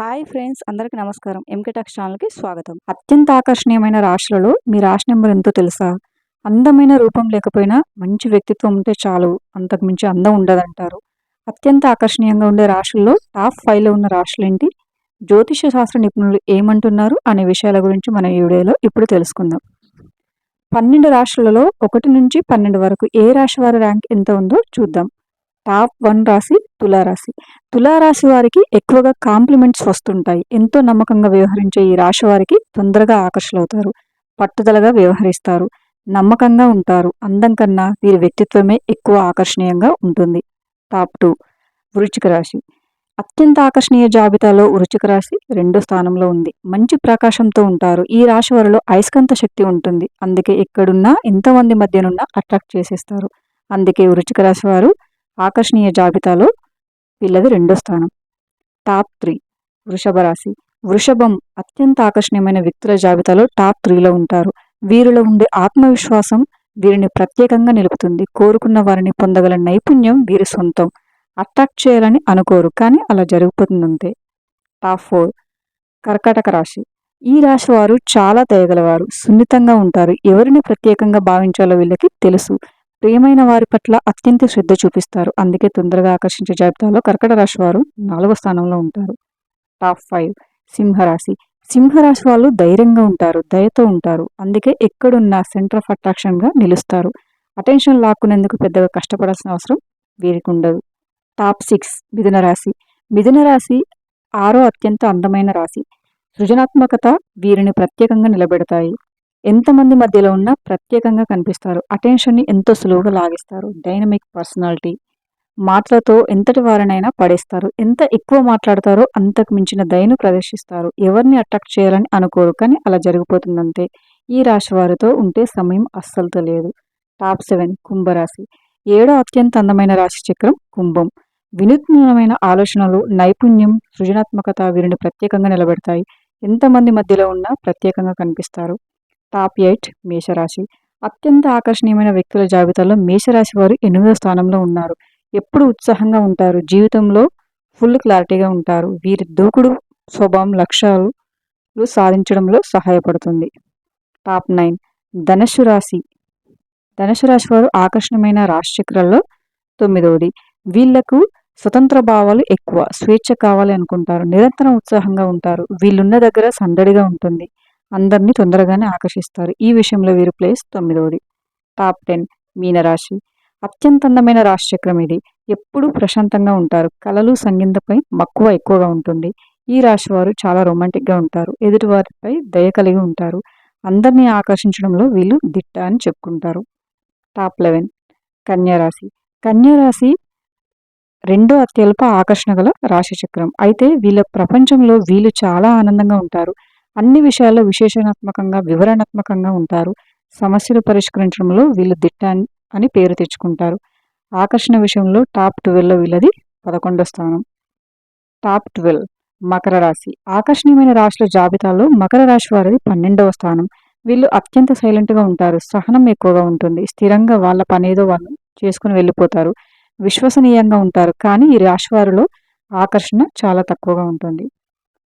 Hi friends అందరికీ నమస్కారం. MK talks ఛానల్కి స్వాగతం. అత్యంత ఆకర్షణీయమైన రాశులలో మీ రాశి నెంబర్ ఎంతో తెలుసా? అందమైన రూపం లేకపోయినా మంచి వ్యక్తిత్వం ఉంటే చాలు అంతకు మించి అందం ఉండదంటారు. అత్యంత ఆకర్షణీయంగా ఉండే రాశుల్లో టాప్ ఫైవ్లో ఉన్న రాశులు ఏంటి జ్యోతిష శాస్త్ర నిపుణులు ఏమంటున్నారు అనే విషయాల గురించి మనం ఈ వీడియోలో ఇప్పుడు తెలుసుకుందాం. పన్నెండు రాశులలో ఒకటి నుంచి పన్నెండు వరకు ఏ రాశి వారి ర్యాంక్ ఎంత ఉందో చూద్దాం. టాప్ వన్ రాశి తులారాశి. తులారాశి వారికి ఎక్కువగా కాంప్లిమెంట్స్ వస్తుంటాయి. ఎంతో నమ్మకంగా వ్యవహరించే ఈ రాశి వారికి తొందరగా ఆకర్షణవుతారు పట్టుదలగా వ్యవహరిస్తారు. నమ్మకంగా ఉంటారు. అందం కన్నా వీరి వ్యక్తిత్వమే ఎక్కువ ఆకర్షణీయంగా ఉంటుంది. టాప్ టూ వృచ్చిక రాశి. అత్యంత ఆకర్షణీయ జాబితాలో వృచ్చిక రాశి రెండో స్థానంలో ఉంది. మంచి ప్రకాశంతో ఉంటారు. ఈ రాశి వారిలో అయస్కంత శక్తి ఉంటుంది. అందుకే ఎక్కడున్నా ఎంతమంది మధ్యనున్నా అట్రాక్ట్ చేసేస్తారు. అందుకే వృచ్చిక రాశి వారు ఆకర్షణీయ జాబితాలో వీళ్ళది రెండో స్థానం. టాప్ త్రీ వృషభ రాశి. వృషభం అత్యంత ఆకర్షణీయమైన వ్యక్తుల జాబితాలో టాప్ త్రీలో ఉంటారు. వీరిలో ఉండే ఆత్మవిశ్వాసం వీరిని ప్రత్యేకంగా నిలుపుతుంది. కోరుకున్న వారిని పొందగల నైపుణ్యం వీరి సొంతం. అట్రాక్ట్ చేయాలని అనుకోరు కానీ అలా జరుగుతుందంతే. టాప్ ఫోర్ కర్కాటక రాశి. ఈ రాశి వారు చాలా తేగలవారు సున్నితంగా ఉంటారు. ఎవరిని ప్రత్యేకంగా భావించాలో వీళ్ళకి తెలుసు. ప్రియమైన వారి పట్ల అత్యంత శ్రద్ధ చూపిస్తారు. అందుకే తొందరగా ఆకర్షించే జాబితాలో కర్కట రాశి వారు నాలుగో స్థానంలో ఉంటారు. టాప్ ఫైవ్ సింహరాశి. సింహరాశి వాళ్ళు ధైర్యంగా ఉంటారు దయతో ఉంటారు. అందుకే ఎక్కడున్న సెంటర్ ఆఫ్ అట్రాక్షన్గా నిలుస్తారు. అటెన్షన్ లాక్కునేందుకు పెద్దగా కష్టపడాల్సిన అవసరం వీరికి ఉండదు టాప్ సిక్స్ మిథున రాశి. మిథున రాశి ఆరో అత్యంత అందమైన రాశి. సృజనాత్మకత వీరిని ప్రత్యేకంగా నిలబెడతాయి. ఎంతమంది మధ్యలో ఉన్నా ప్రత్యేకంగా కనిపిస్తారు. అటెన్షన్ని ఎంతో సులువుగా లాగిస్తారు. Dynamic personality. మాటలతో ఎంతటి వారినైనా పడేస్తారు. ఎంత ఎక్కువ మాట్లాడతారో అంతకు మించిన దయను ప్రదర్శిస్తారు. ఎవరిని అట్రాక్ట్ చేయాలని అనుకోరు కానీ అలా జరిగిపోతుందంతే. ఈ రాశి వారితో ఉంటే సమయం అస్సలు తెలియదు టాప్ సెవెన్ కుంభరాశి. ఏడో అత్యంత అందమైన రాశి చక్రం కుంభం. వినూత్నమైన ఆలోచనలు నైపుణ్యం సృజనాత్మకత వీరిని ప్రత్యేకంగా నిలబెడతాయి. ఎంతమంది మధ్యలో ఉన్నా ప్రత్యేకంగా కనిపిస్తారు. టాప్ ఎయిట్ మేషరాశి. అత్యంత ఆకర్షణీయమైన వ్యక్తుల జాబితాలో మేషరాశి వారు ఎనిమిదో స్థానంలో ఉన్నారు. ఎప్పుడు ఉత్సాహంగా ఉంటారు? జీవితంలో ఫుల్ క్లారిటీగా ఉంటారు. వీరి దూకుడు స్వభావం లక్ష్యాలు సాధించడంలో సహాయపడుతుంది. టాప్ నైన్ ధనుసు రాశి. ధనుసు రాశి వారు ఆకర్షణమైన రాశి చక్రాల్లో తొమ్మిదవది. వీళ్ళకు స్వతంత్ర భావాలు ఎక్కువ స్వేచ్ఛ కావాలి అనుకుంటారు. నిరంతరం ఉత్సాహంగా ఉంటారు. వీళ్ళున్న దగ్గర సందడిగా ఉంటుంది. అందరినీ తొందరగానే ఆకర్షిస్తారు. ఈ విషయంలో వీరు ప్లేస్ తొమ్మిదవది. టాప్ టెన్ మీనరాశి. అత్యంత అందమైన రాశిచక్రం ఇది. ఎప్పుడూ ప్రశాంతంగా ఉంటారు. కళలు సంగీతంపై మక్కువ ఎక్కువగా ఉంటుంది. ఈ రాశి వారు చాలా రొమాంటిక్గా ఉంటారు. ఎదుటివారిపై దయ కలిగి ఉంటారు. అందరినీ ఆకర్షించడంలో వీళ్ళు దిట్ట అని చెప్పుకుంటారు. టాప్ లెవెన్ కన్యారాశి. కన్యారాశి రెండో అత్యల్ప ఆకర్షణ గల రాశిచక్రం. అయితే వీళ్ళ ప్రపంచంలో వీళ్ళు చాలా ఆనందంగా ఉంటారు. అన్ని విషయాల్లో విశేషణాత్మకంగా వివరణాత్మకంగా ఉంటారు. సమస్యలు పరిష్కరించడంలో వీళ్ళు దిట్ట అని పేరు తెచ్చుకుంటారు. ఆకర్షణ విషయంలో టాప్ ట్వెల్వ్లో వీళ్ళది పదకొండో స్థానం. టాప్ ట్వెల్వ్ మకర రాశి. ఆకర్షణీయమైన రాశుల జాబితాలో మకర రాశి వారిది పన్నెండవ స్థానం. వీళ్ళు అత్యంత సైలెంట్గా ఉంటారు. సహనం ఎక్కువగా ఉంటుంది. స్థిరంగా వాళ్ళ పనేదో వాళ్ళు చేసుకుని వెళ్ళిపోతారు. విశ్వసనీయంగా ఉంటారు. కానీ ఈ రాశి వారిలో ఆకర్షణ చాలా తక్కువగా ఉంటుంది.